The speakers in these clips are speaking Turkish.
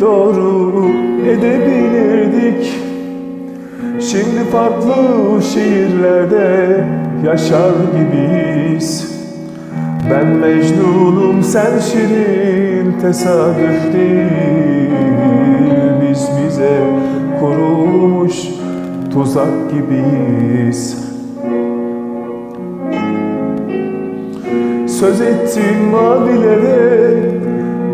doğru edebilirdik Şimdi farklı şehirlerde yaşar gibiyiz. Ben Mecnun'um sen Şirin tesadüf değil. Biz bize kurulmuş tuzak gibiyiz. Söz ettim mavilere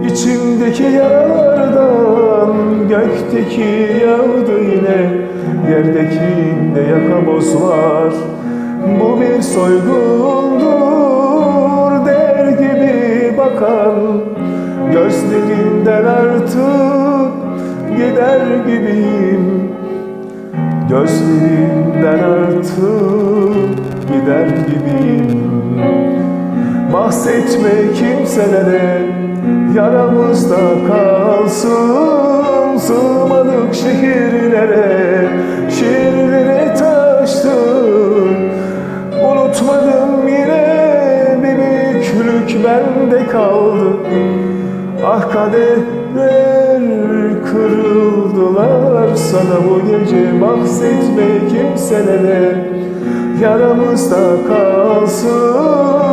içimdeki yaralardan Gökteki yağdı yine Yerdekinde yakamoz var. Bu bir soygundur Der gibi bakan Gözlerinden artık Gider gibiyim. Gözlerinden artık Gider gibiyim. Bahsetme kimselere Yaramızda kalsın Sığmadık şehirlere Şehirlere taştık Unutmadım yine Bir büyüklük bende kaldı. Ah kadehler kırıldılar sana bu gece Bahsetme kimselere. Yaramızda kalsın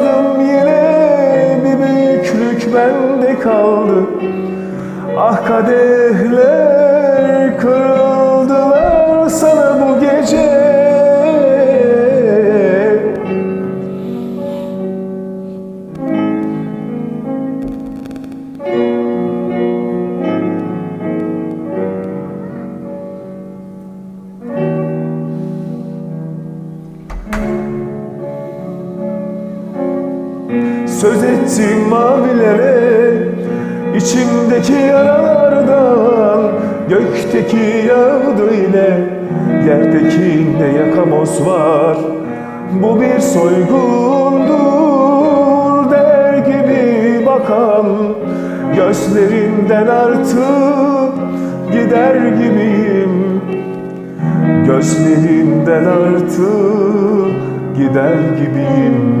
Unutmadım yine Bir büyüklük bende kaldı. Ah kadehler Söz ettim mavilere içimdeki yaralardan Gökteki yağdı ile Yerdekinde yakamoz var? Bu bir soygundur Der gibi bakan Gözlerinden artık Gider gibiyim. Gözlerinden artık Gider gibiyim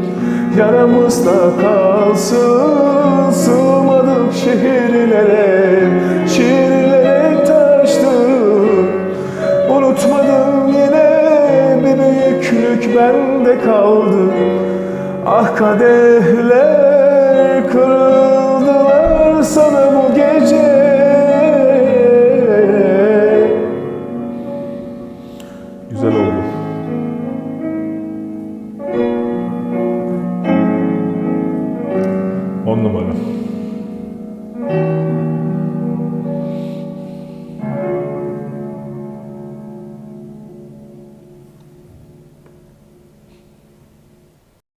Yaramızda kalsın Sığmadık şehirlere Şiirlere taştık Unutmadım yine Bir büyüklük bende kaldı. Ah kadehler kırıldılar ഒന്നു മകൻ